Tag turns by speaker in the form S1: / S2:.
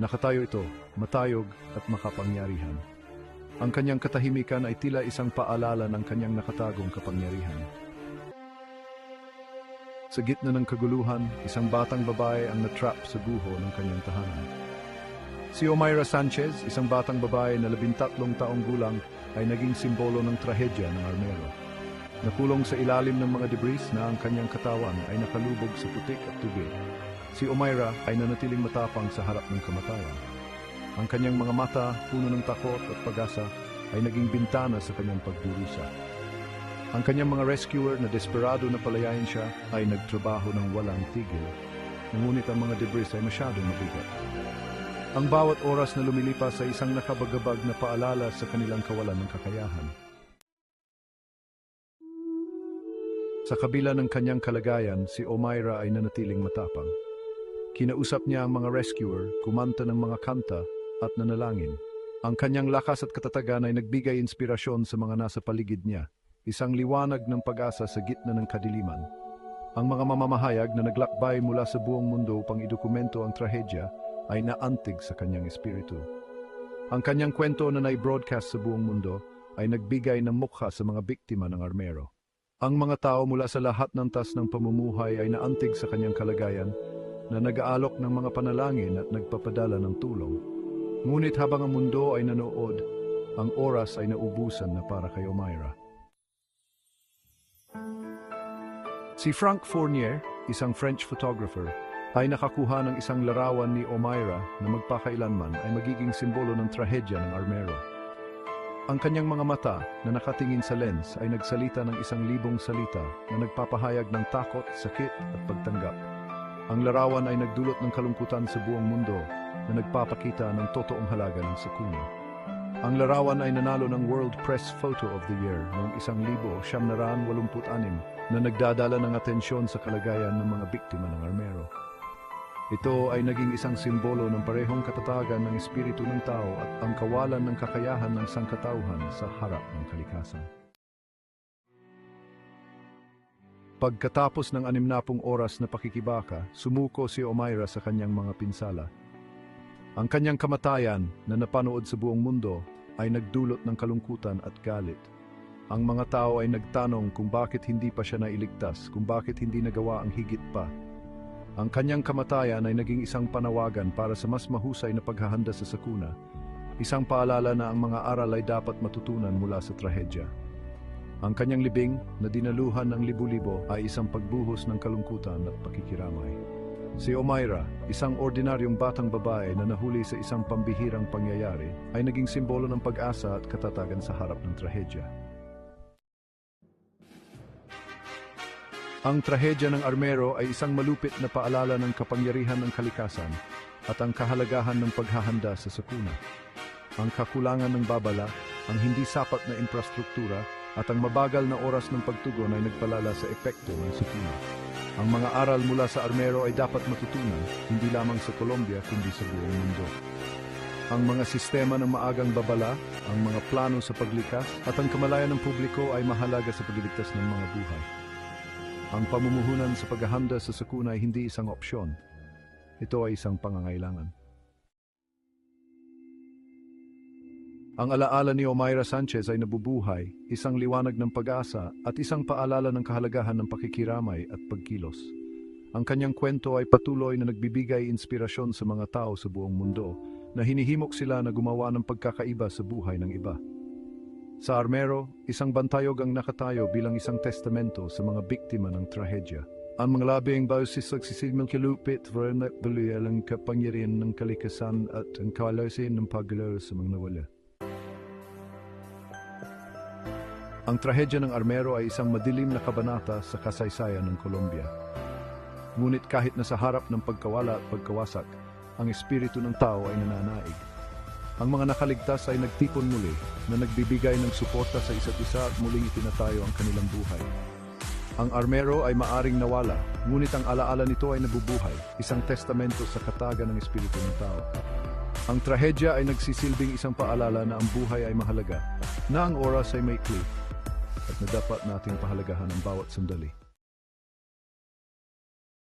S1: Nakatayo ito, matayog at makapangyarihan. Ang kanyang katahimikan ay tila isang paalala ng kanyang nakatagong kapangyarihan. Sa gitna ng kaguluhan, isang batang babae ang natrap sa guho ng kanyang tahanan. Si Omaira Sanchez, isang batang babae na labintatlong taong gulang, ay naging simbolo ng trahedya ng Armero. Nakulong sa ilalim ng mga debris na ang kanyang katawan ay nakalubog sa putik at tubig. Si Omaira ay nanatiling matapang sa harap ng kamatayan. Ang kanyang mga mata, puno ng takot at pag-asa, ay naging bintana sa kanyang pagdurusa. Ang kanyang mga rescuer na desperado na palayain siya ay nagtrabaho ng walang tigil. Ngunit ang mga debris ay masyadong mabigat. Ang bawat oras na lumilipas ay isang nakabagabag na paalala sa kanilang kawalan ng kakayahan. Sa kabila ng kanyang kalagayan, si Omaira ay nanatiling matapang. Kinausap niya ang mga rescuer, kumanta ng mga kanta at nanalangin. Ang kanyang lakas at katatagan ay nagbigay inspirasyon sa mga nasa paligid niya, isang liwanag ng pag-asa sa gitna ng kadiliman. Ang mga mamamahayag na naglakbay mula sa buong mundo upang idokumento ang trahedya ay naantig sa kanyang espiritu. Ang kanyang kwento na nai-broadcast sa buong mundo ay nagbigay ng mukha sa mga biktima ng Armero. Ang mga tao mula sa lahat ng tas ng pamumuhay ay naantig sa kanyang kalagayan na nag-aalok ng mga panalangin at nagpapadala ng tulong. Ngunit habang ang mundo ay nanood, ang oras ay naubusan na para kay Omaira. Si Frank Fournier, isang French photographer, ay nakakuha ng isang larawan ni Omaira na magpakailanman ay magiging simbolo ng trahedya ng Armero. Ang kanyang mga mata na nakatingin sa lens ay nagsalita ng isang libong salita na nagpapahayag ng takot, sakit at pagtanggap. Ang larawan ay nagdulot ng kalungkutan sa buong mundo na nagpapakita ng totoong halaga ng sakuna. Ang larawan ay nanalo ng World Press Photo of the Year noong 1986 na nagdadala ng atensyon sa kalagayan ng mga biktima ng Armero. Ito ay naging isang simbolo ng parehong katatagan ng espiritu ng tao at ang kawalan ng kakayahan ng sangkatauhan sa harap ng kalikasan. Pagkatapos ng animnapong oras na pakikibaka, sumuko si Omaira sa kanyang mga pinsala. Ang kanyang kamatayan na napanood sa buong mundo ay nagdulot ng kalungkutan at galit. Ang mga tao ay nagtanong kung bakit hindi pa siya nailigtas, kung bakit hindi nagawa ang higit pa. Ang kanyang kamatayan ay naging isang panawagan para sa mas mahusay na paghahanda sa sakuna, isang paalala na ang mga aral ay dapat matutunan mula sa trahedya. Ang kanyang libing na dinaluhan ng libu-libo ay isang pagbuhos ng kalungkutan at pakikiramay. Si Omaira, isang ordinaryong batang babae na nahuli sa isang pambihirang pangyayari, ay naging simbolo ng pag-asa at katatagan sa harap ng trahedya. Ang trahedya ng Armero ay isang malupit na paalala ng kapangyarihan ng kalikasan at ang kahalagahan ng paghahanda sa sakuna. Ang kakulangan ng babala, ang hindi sapat na infrastruktura at ang mabagal na oras ng pagtugon ay nagpalala sa epekto ng sakuna. Ang mga aral mula sa Armero ay dapat matutunan hindi lamang sa Colombia kundi sa buong mundo. Ang mga sistema ng maagang babala, ang mga plano sa paglikas at ang kamalayan ng publiko ay mahalaga sa pagliligtas ng mga buhay. Ang pamumuhunan sa paghahanda sa sakuna ay hindi isang opsyon. Ito ay isang pangangailangan. Ang alaala ni Omaira Sanchez ay nabubuhay, isang liwanag ng pag-asa at isang paalala ng kahalagahan ng pakikiramay at pagkilos. Ang kanyang kwento ay patuloy na nagbibigay inspirasyon sa mga tao sa buong mundo na hinihimok sila na gumawa ng pagkakaiba sa buhay ng iba. Sa Armero, isang bantayog ang nakatayo bilang isang testamento sa mga biktima ng trahedya. Ang mga labing bausisag sisimil kilupit verenak beluya ang kapangyarihan ng kalikasan at ang kawalasin ng paglaro sa mga nawala. Ang trahedya ng Armero ay isang madilim na kabanata sa kasaysayan ng Colombia. Ngunit kahit na sa harap ng pagkawala at pagkawasak, ang espiritu ng tao ay nananaig. Ang mga nakaligtas ay nagtipon muli na nagbibigay ng suporta sa isa't isa at muling itinatayo ang kanilang buhay. Ang Armero ay maaring nawala, ngunit ang alaala nito ay nabubuhay, isang testamento sa kataga ng espiritu ng tao. Ang trahedya ay nagsisilbing isang paalala na ang buhay ay mahalaga, na ang oras ay may cliff, na dapat nating pahalagahan ang bawat sandali.